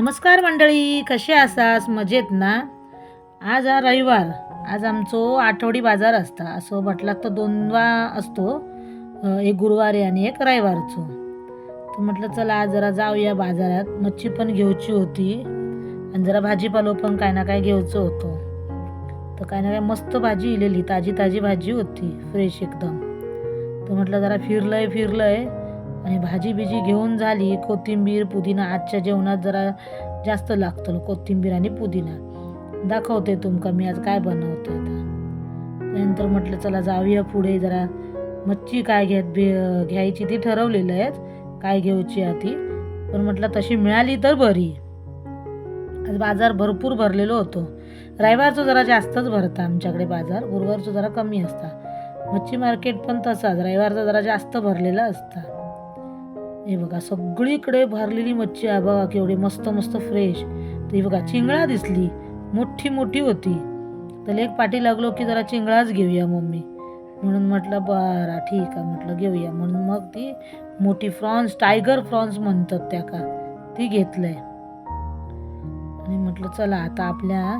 नमस्कार मंडळी कसे असास? मजेत ना? आज हा रविवार. आज आमचो आठवडी बाजार असता. असं म्हटलं तर दोनवा असतो. एक गुरुवारी आणि एक रविवारचो. तर म्हटलं चला आज जरा जाऊया बाजारात. मच्छी पण घेऊची होती आणि जरा भाजीपालो पण काय ना काय घ्यायचं होतं. तर काय ना काय मस्त भाजी इलेली ताजी ताजी भाजी होती फ्रेश एकदम. तर म्हटलं जरा फिरलंय फिरलंय. आणि भाजी बिजी घेऊन झाली कोथिंबीर पुदिना आजच्या जेवणात जरा जास्त लागतं कोथिंबीर आणि पुदिना. दाखवते तुमका मी आज काय बनवते आता. त्यानंतर म्हटलं चला जाऊया पुढे जरा मच्छी काय घेत बे- घ्यायची ती ठरवलेलं आहे काय घेऊची आहे ती पण म्हटलं तशी मिळाली तर बरी. आज बाजार भरपूर भरलेलो होतो. रविवारचं जरा जास्तच भरता आमच्याकडे बाजार गुरुवारचं जरा कमी असता. मच्छी मार्केट पण तसाच रविवारचा जरा जास्त भरलेला असता. हे बघा सगळीकडे भरलेली मच्छी आहे. बघा केवढी मस्त मस्त फ्रेश तर ही बघा चिंगळा दिसली. मोठी मोठी होती. तर एक पाठी लागलो की जरा चिंगळाच घेऊया मम्मी. म्हणून म्हटलं बरं ठीक आहे. म्हटलं घेऊया. म्हणून मग ती मोठी फ्रॉन्स टायगर फ्रॉन्स म्हणतात त्या का ती घेतलंय. आणि म्हटलं चला आता आपल्या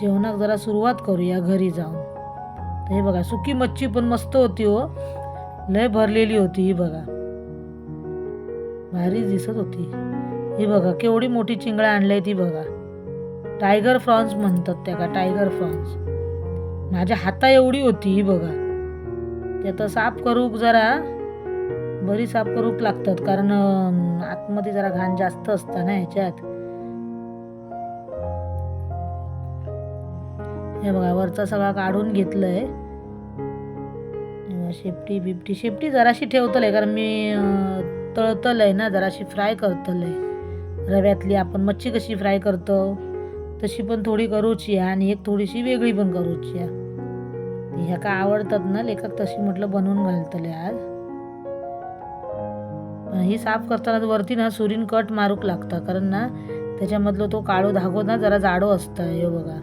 जेवणाक जरा सुरुवात करूया घरी जाऊन. तर हे बघा सुकी मच्छी पण मस्त होती हो. लय भरलेली होती ही बघा. भारी दिसत होती. ही बघा केवढी मोठी चिंगळा आणली ती बघा. टायगर फ्रॉन्स म्हणतात त्या का टायगर फ्रॉन्स माझ्या हाता एवढी होती ही बघा. ते आता साफ करूक जरा बरी साफ करूक लागतात कारण आतमध्ये जरा घाण जास्त असतं ना ह्याच्यात. हे बघा वरचा सगळा काढून घेतलंय. शेपटी बिपटी शेपटी जराशी ठेवतलंय कारण मी तळतलंय ना जराशी फ्राय करतलंय. रव्यातली आपण मच्छी कशी फ्राय करतो? तशी पण थोडी करूची आहे आणि एक थोडीशी वेगळी पण करूची आहे. ह्या का आवडतात ना लेखक तशी म्हटलं बनवून घालतले आज. ही साफ करताना वरती ना सुरीन कट मारूक लागतं कारण ना त्याच्यामधलं तो काळो धागो ना जरा जाडो असतं हे बघा.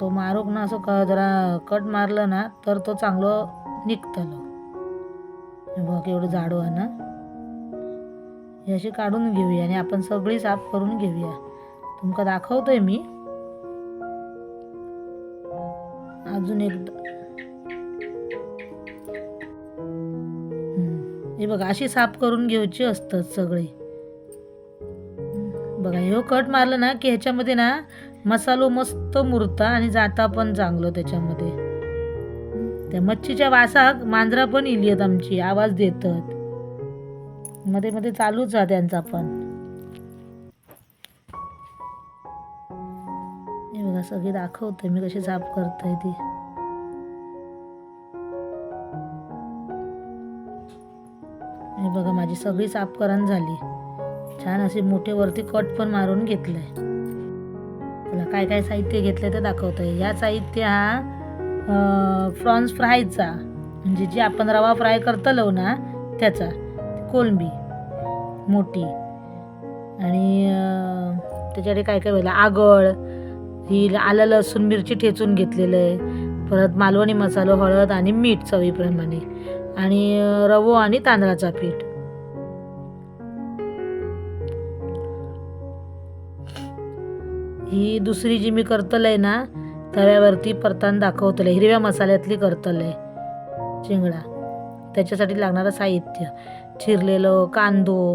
तो मारूक ना असं क जरा कट मारलं ना तर तो चांगलं निघतलो. बघ एवढं जाडो आहे ना? हे अशी काढून घेऊया आणि आपण सगळी साफ करून घेऊया. तुमका दाखवतोय मी. अजून एकदा हे बघा अशी साफ करून घ्यायची असतात सगळे. बघा हे कट मारलं ना की ह्याच्यामध्ये ना मसालो मस्त मुरता आणि जाता पण चांगलं त्याच्यामध्ये. त्या मच्छीच्या वासाक मांजरा पण इली आहेत आमची आवाज देतात. मध्ये मध्ये चालूच आहे त्यांचा पण. हे बघा सगळी दाखवते मी कशी साफ करते ती. हे बघा माझी सगळी साफ करण झाली. छान असे मोठे वरती कट पण मारून घेतलंय. काय काय साहित्य घेतलंय ते दाखवतंय. या साहित्य हा फ्रॉन्स फ्रायचा म्हणजे जे आपण रवा फ्राय करतलो ना त्याचा कोलंबी मोठी. आणि त्याच्याकडे काय काय व्हायला आगळ ही आलं लसूण मिरची ठेचून घेतलेलं आहे. परत मालवणी मसालो हळद आणि मीठ चवीप्रमाणे. आणि रवो आणि तांदळाचा पीठ. ही दुसरी जी मी करतलंय ना तव्यावरती परतान दाखवतले. हिरव्या मसाल्यातली करतले. चिंगडा. त्याच्यासाठी लागणारं साहित्य. चिरलेलं कांदो.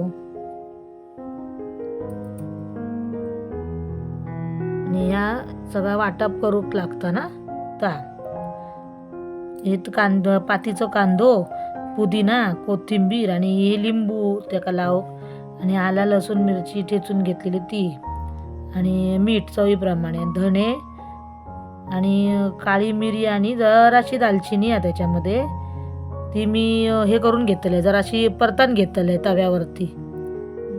आणि ह्या सगळा वाटप करूक लागतं ना ता. हे कांद पातीचं कांदो पुदिना कोथिंबीर आणि हे लिंबू त्याका लाव. आणि आला लसूण मिरची ठेचून घेतलेली ती. आणि मीठ चवीप्रमाणे. धणे आणि काळी मिरी आणि जराशी दालचिनी आहे त्याच्यामध्ये. ती मी हे करून घेतलं जराशी परतान घेतलं आहे तव्यावरती.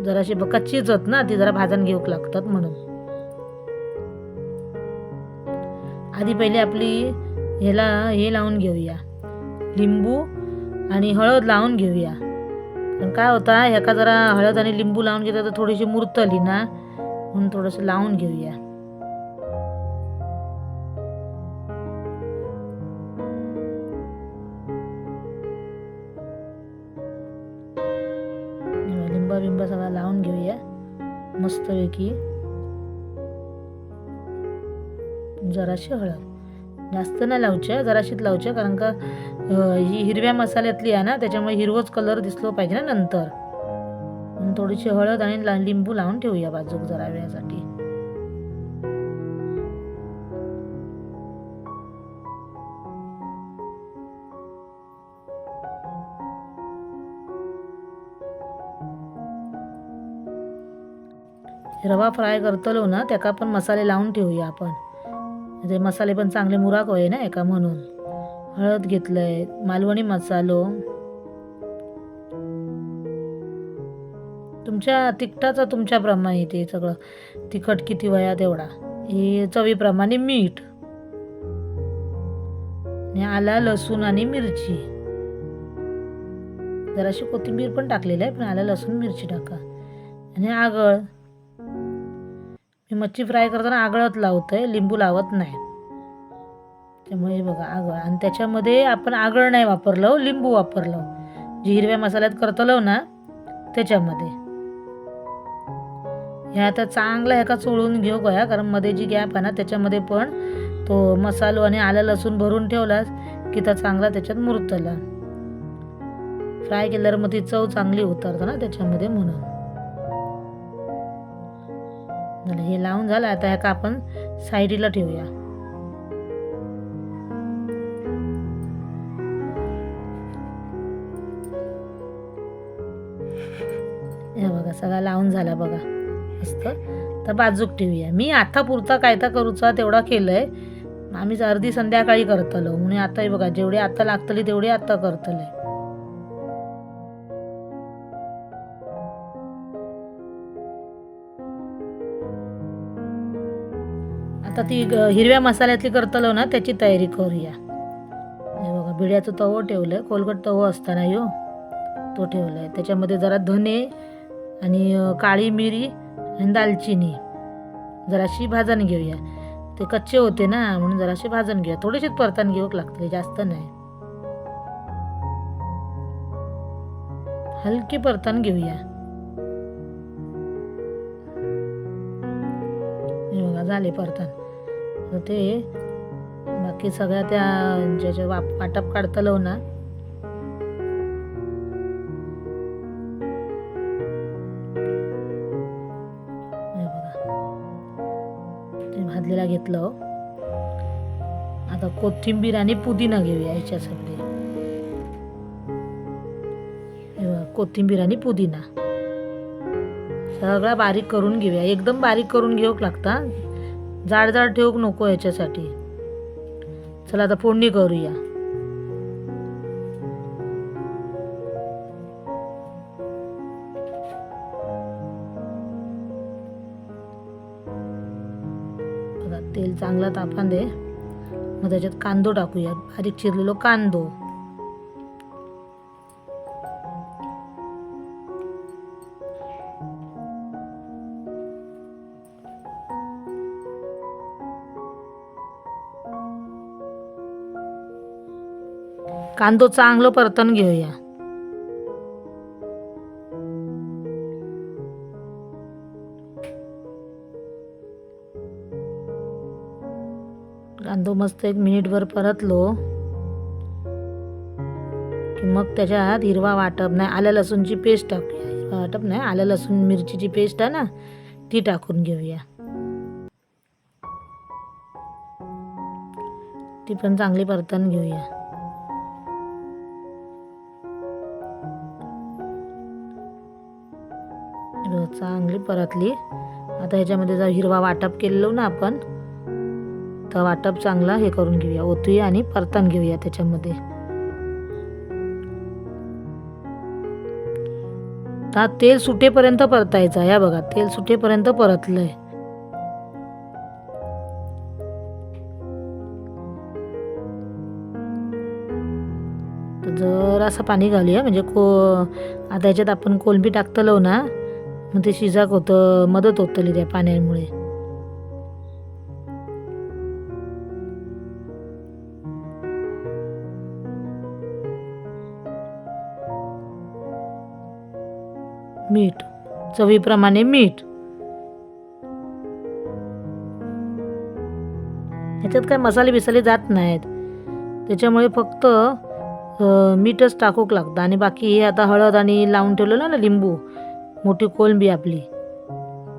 जराशी ब- कच्चीच होत ना ती जरा भाजून घेऊक लागतात म्हणून. आधी पहिले आपली ह्याला हे लावून घेऊया. लिंबू आणि हळद लावून घेऊया. पण काय होता ह्याका जरा हळद आणि लिंबू लावून घेतलं तर थोडीशी मुरतली ना म्हणून थोडंसं लावून घेऊया. मस्तपैकी जराशी हळद. जास्त नाही लावच्या जराशीच लावच्या कारण का ही हिरव्या मसाल्यातली आहे ना त्याच्यामुळे हिरवच कलर दिसलो पाहिजे ना नंतर. थोडीशी हळद आणि लिंबू लावून ठेवूया बाजूक जरा वेळासाठी. रवा फ्राय करतलो ना त्याका पण मसाले लावून ठेवूया आपण. ते मसाले पण चांगले मुराक होय ना एका म्हणून. हळद घेतलंय मालवणी मसालो. तुमच्या तिखटाचं तुमच्याप्रमाणे ते सगळं. तिखट किती वया तेवढा. हे चवीप्रमाणे मीठ. आणि आला लसूण आणि मिरची. जराशी कोथिंबीर पण टाकलेली आहे पण आला लसूण मिरची टाका. आणि आगळ. मी मच्छी फ्राय करताना आगळच आहे लिंबू लावत नाही. त्यामुळे बघा आगळ आणि त्याच्यामध्ये आपण आगळ नाही वापरलं लिंबू वापरलं जी हिरव्या मसाल्यात करतलो ना त्याच्यामध्ये. हे आता चांगला ह्याका चोळून घेऊ गया कारण मध्ये जी गॅप आहे ना त्याच्यामध्ये पण तो मसालो आणि आलं लसूण भरून ठेवलास की तर चांगला त्याच्यात मुरतला. फ्राय केल्यावर मग ती चव चांगली उतरतं ना त्याच्यामध्ये म्हणून. झालं हे लावून झालं आता ह्याका आपण साईडीला ठेवूया. हे बघा सगळा लावून झाला बघा. मस्त. तर बाजूक ठेवूया. मी आता पुरता काय तर करूचा तेवढा केलंय. आम्हीच अर्धी संध्याकाळी करतलो. म्हणून आता बघा जेवढे आता लागतली तेवढे आता करतले. आता ती हिरव्या मसाल्यातली करतलो ना त्याची तयारी करूया. हे बघा बिड्याचं तवो आहे कोलगट तवो असताना यो तो ठेवलाय. त्याच्यामध्ये जरा धने आणि काळी मिरी आणि दालचिनी. जराशी भाजण घेऊया. ते कच्चे होते ना म्हणून जराशी भाजून घेऊया. थोडीशीच परतान घेऊक लागते जास्त नाही. हलकी परतान घेऊया. झाले परतन. ते बाकी सगळ्या त्या ज्याच्या वाप वाटप काढतलो ना ते भाजलेला घेतलं. आता कोथिंबीर आणि पुदिना घेऊया याच्यासाठी. कोथिंबीर आणि पुदिना. सगळा बारीक करून घेऊया. एकदम बारीक करून घेऊक लागता जाड जाड ठेवूक नको ह्याच्यासाठी. चला आता फोडणी करूया. तेल चांगला तापान दे. मग त्याच्यात कांदो टाकूया बारीक चिरलेलो कांदो. कांदो चांगलं परतन घेऊया. कांदो मस्त एक मिनिटभर परतलो. की मग त्याच्यात हिरवा वाटप नाही आल्या लसूणची पेस्ट टाकूया. हिरवा वाटप नाही आल्या लसूण मिरचीची पेस्ट आहे ना ती टाकून घेऊया. ती पण चांगली परतन घेऊया. चांगली परतली. आता ह्याच्यामध्ये जर हिरवा वाटप केलेलो ना आपण तर वाटप चांगला हे करून घेऊया. ओतूया आणि परतन घेऊया त्याच्यामध्ये. आता तेल सुटेपर्यंत परतायचं या बघा तेल सुटेपर्यंत परतलंय. तर जरासं पाणी घालूया. म्हणजे को आता ह्याच्यात आपण कोलंबी टाकतलो ना मग ते शिजाक होतं मदत होतली त्या पाण्यामुळे. मीठ. चवीप्रमाणे मीठ. ह्याच्यात काय मसाले बिसाले जात नाहीत. त्याच्यामुळे फक्त मीठच टाकूक लागतं. आणि बाकी हे आता हळद आणि लावून ठेवलेलं ना लिंबू. मोठी कोलंबी आपली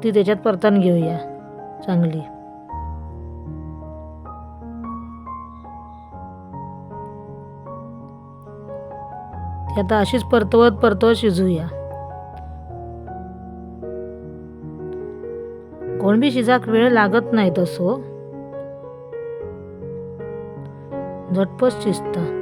ती त्याच्यात परतून घेऊया चांगली. ती आता अशीच परतवत परतवत शिजूया. कोळंबी शिजाक वेळ लागत नाही तसो हो. झटपट शिजता.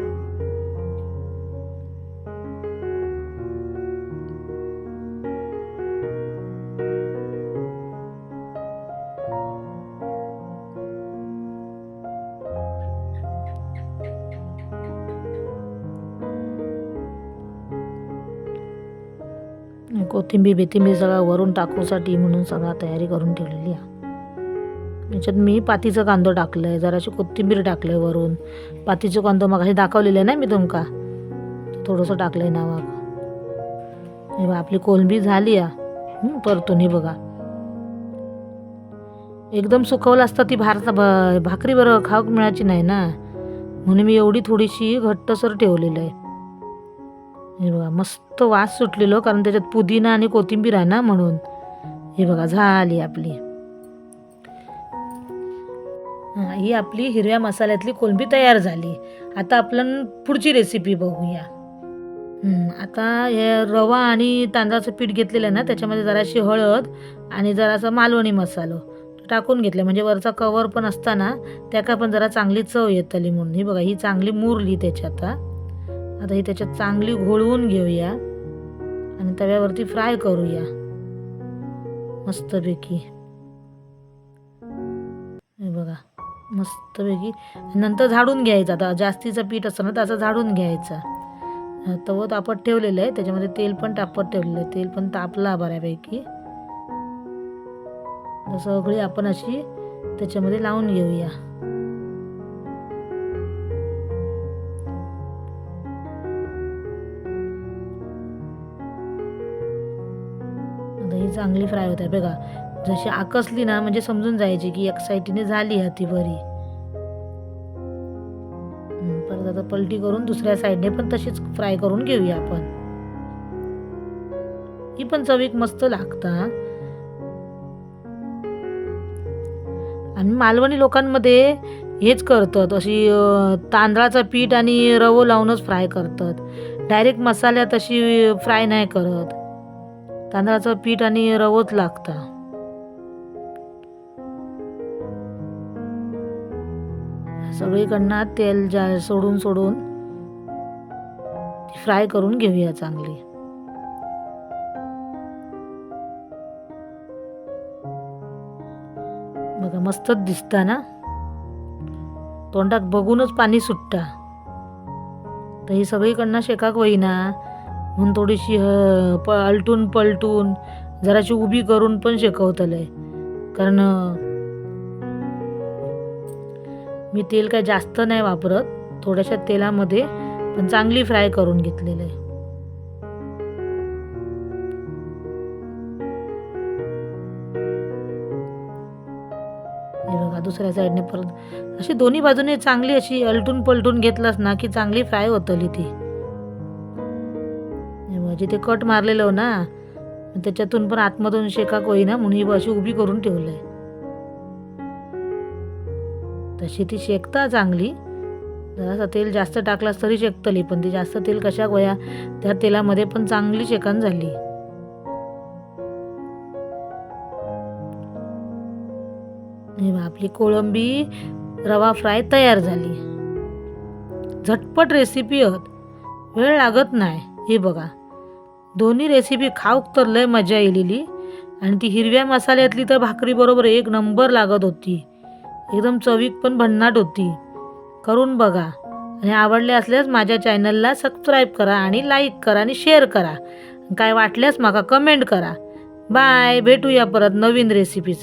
कोथिंबीर बिथिंबीर सगळं वरून टाकूसाठी म्हणून सगळा तयारी करून ठेवलेली आहे. याच्यात मी पातीचं कांदो आहे जराशी कोथिंबीर टाकलं आहे वरून. पातीचं कांदो मग दाखवलेलं आहे ना मी तुमका? थोडंसं टाकलंय नावाक हे बघा आपली कोलंबी झाली आ परतून ही बघा. एकदम सुकवलं असतं ती भारत भ- भाकरी बरं खाऊक मिळायची नाही ना. म्हणून मी एवढी थोडीशी घट्टसर ठेवलेलं आहे. हे बघा मस्त वास सुटलेलो हो, कारण त्याच्यात पुदिना आणि कोथिंबीर आहे ना म्हणून. हे बघा झाली आपली. ही आपली हिरव्या मसाल्यातली कोलंबी तयार झाली. आता आपण पुढची रेसिपी बघूया. आता हे रवा आणि तांदळाचं पीठ घेतलेलं आहे ना त्याच्यामध्ये जराशी हळद आणि जरासा मालवणी मसालो टाकून घेतलं. म्हणजे वरचा कवर पण असताना त्याका पण जरा चांगली चव येतली म्हणून. ही बघा ही चांगली मुरली त्याच्यात आता आता ही त्याच्यात चांगली घोळवून घेऊया आणि तव्यावरती फ्राय करूया. मस्तपैकी. हे बघा मस्तपैकी. नंतर झाडून घ्यायचं आता जास्तीचं पीठ असतं ना त्याचं झाडून घ्यायचा. तवं तापत ठेवलेलं आहे त्याच्यामध्ये तेल पण तापत ठेवलेलं आहे. तेल पण तापला बऱ्यापैकी. सगळी आपण अशी त्याच्यामध्ये लावून घेऊया. चांगली फ्राय होत आहे बघा जशी आकसली ना म्हणजे समजून जायची की एक साईडने झाली हा ती बरी परत आता पलटी करून दुसऱ्या साईडने पण तशीच फ्राय करून घेऊया आपण. ही पण चवीक मस्त लागता. आणि मालवणी लोकांमध्ये हेच करतात अशी तांदळाचं पीठ आणि रवो लावूनच फ्राय करतात. डायरेक्ट मसाल्यात अशी फ्राय नाही करत. तांदळाचं पीठ आणि रवोच लागता. सगळीकडनं तेल जा सोडून सोडून फ्राय करून घेऊया चांगली. बघा मस्तच दिसता ना? तोंडात बघूनच पाणी सुटता. तर ही सगळीकडनं शेकाक होईना. म्हणून थोडीशी ह- प अलटून पलटून जराशी उभी करून पण शेकवतलंय. कारण मी तेल काय जास्त नाही वापरत. थोड्याशा तेलामध्ये पण चांगली फ्राय करून घेतलेलं आहे. बघा दुसऱ्या साईडने परत अशी दोन्ही बाजूने चांगली अशी अलटून पलटून घेतलास ना की चांगली फ्राय होतली ती. म्हणजे जिथे कट मारलेलं ना त्याच्यातून पण आतमधून शेकाक होईना म्हणून ही अशी उभी करून ठेवलंय. तशी ती शेकता चांगली. जरासा तेल जास्त टाकलास तरी शेकतली पण ती जास्त तेल कशा गोया त्या तेलामध्ये पण चांगली शेकण झाली. हे आपली कोळंबी रवा फ्राय तयार झाली. झटपट रेसिपी होत. वेळ लागत नाही हे बघा. दोन्ही रेसिपी खाऊक तर लय मजा येलेली. आणि ती हिरव्या मसाल्यातली तर भाकरीबरोबर एक नंबर लागत होती. एकदम चवीक पण भन्नाट होती. करून बघा. आणि आवडले असल्यास माझ्या चॅनलला सबस्क्राईब करा आणि लाईक करा आणि शेअर करा. काय वाटल्यास माका कमेंट करा. बाय भेटूया परत नवीन रेसिपी